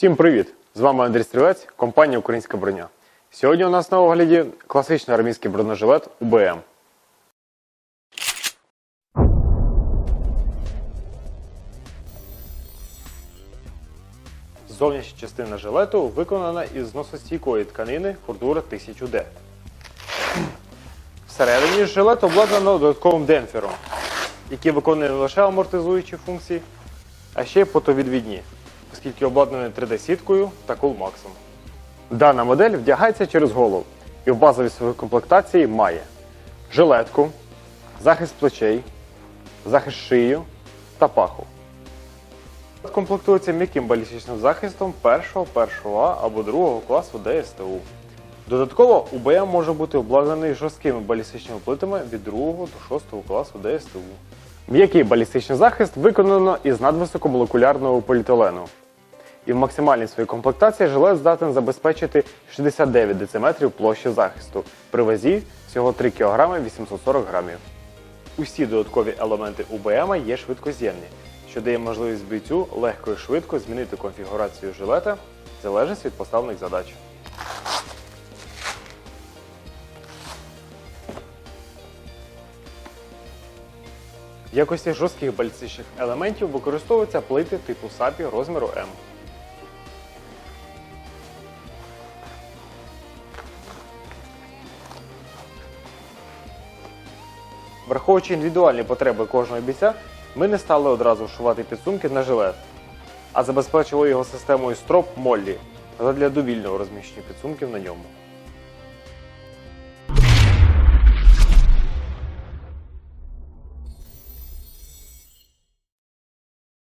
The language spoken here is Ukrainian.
Всім привіт! З вами Андрій Стрілець, компанія Українська броня. Сьогодні у нас на огляді класичний армійський бронежилет УБМ. Зовнішня частина жилету виконана із зносостійкої тканини Фурдура 1000D. Всередині жилет обладнано додатковим демпфером, який виконує не лише амортизуючі функції, а ще й потовідвідні, оскільки обладнаний 3D-сіткою та кулмаксом. Дана модель вдягається через голову і в базовій своїй комплектації має жилетку, захист плечей, захист шию та паху. Комплектується м'яким балістичним захистом першого, першого А або другого класу ДСТУ. Додатково УБМ може бути обладнаний жорсткими балістичними плитами від 2 до 6 класу ДСТУ. М'який балістичний захист виконано із надвисокомолекулярного поліетилену. І в максимальній своїй комплектації жилет здатен забезпечити 69 дециметрів площі захисту при вазі всього 3 кг 840 грамів. Усі додаткові елементи УБМ є швидкоз'ємні, що дає можливість бійцю легко і швидко змінити конфігурацію жилета в залежності від поставлених задач. В якості жорстких балістичних елементів використовуються плити типу САПі розміру М. Враховуючи індивідуальні потреби кожного бійця, ми не стали одразу вшивати підсумки на жилет, а забезпечили його системою строп Моллі для довільного розміщення підсумків на ньому.